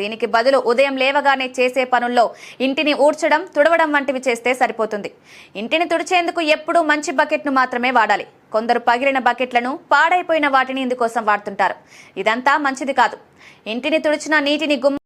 దీనికి బదులు ఉదయం లేవగానే చేసే పనుల్లో ఇంటిని ఊడ్చడం తుడవడం వంటివి చేస్తే సరిపోతుంది. ఇంటిని తుడిచేందుకు ఎప్పుడూ మంచి బకెట్ను మాత్రమే వాడాలి. కొందరు పగిలిన బకెట్లను పాడైపోయిన వాటిని ఇందుకోసం వాడుతుంటారు. ఇదంతా మంచిది కాదు. ఇంటిని తుడిచిన నీటిని గుమ్మ